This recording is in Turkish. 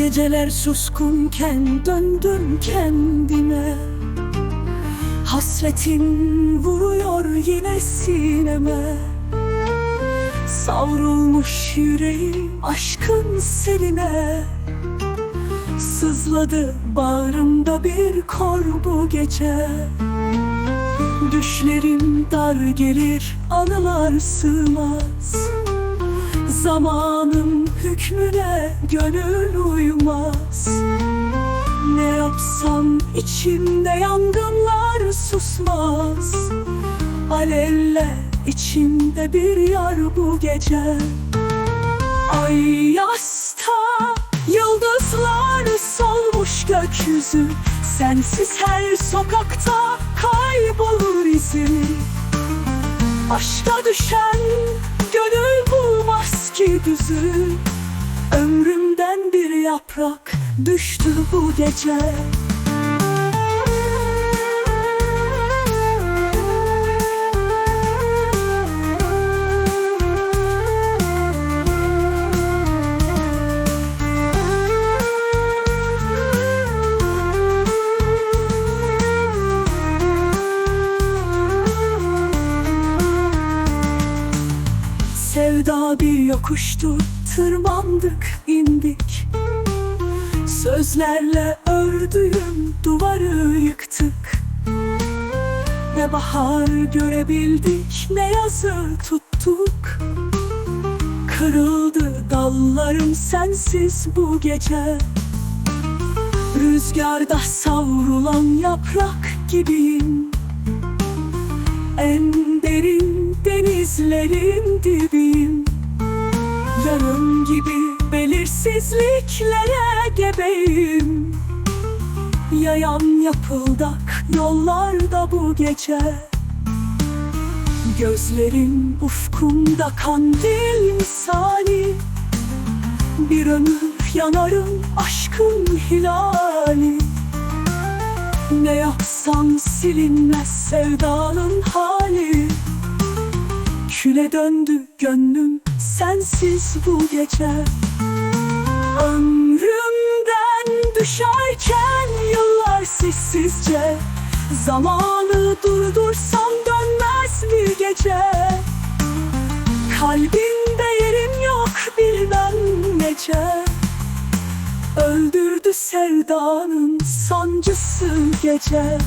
Geceler suskunken döndüm kendime. Hasretin vuruyor yine sineme. Savrulmuş yüreğim aşkın seline. Sızladı bağrımda bir kor bu gece. Düşlerim dar gelir anılar sığmaz Zamanın hükmüne gönül uymaz. Ne yapsam içimde yangınlar susmaz. Alevle içimde bir yar bu gece. Ay yasta Yıldızlar solmuş gökyüzü. Sensiz her sokakta kaybolur izim Aşka düşen gönül bulmaz ki düzü Ömrümden bir yaprak düştü bu gece Sevda bir yokuştu tırmandık indik. Sözlerle ördüğüm duvarı yıktık. Ne bahar görebildik ne yazı tuttuk. Kırıldı dallarım sensiz bu gece. Rüzgarda savrulan yaprak gibiyim. En derin denizlerin dibiyim. Yarım gibi belirsizliklere gebeyim. Yayan yapıldak yollarda bu gece. Gözlerim ufkumda kandil misali. Bir ömür yanarım aşkın hilali. Ne yapsam silinmez sevdanın hali Küle döndü gönlüm sensiz bu gece. Ömrümden düşerken yıllar sessizce. Zamanı durdursam dönmez bir gece. Kalbimde yerim yok bilmem nece. Öldürdü sevdanın sancısı gece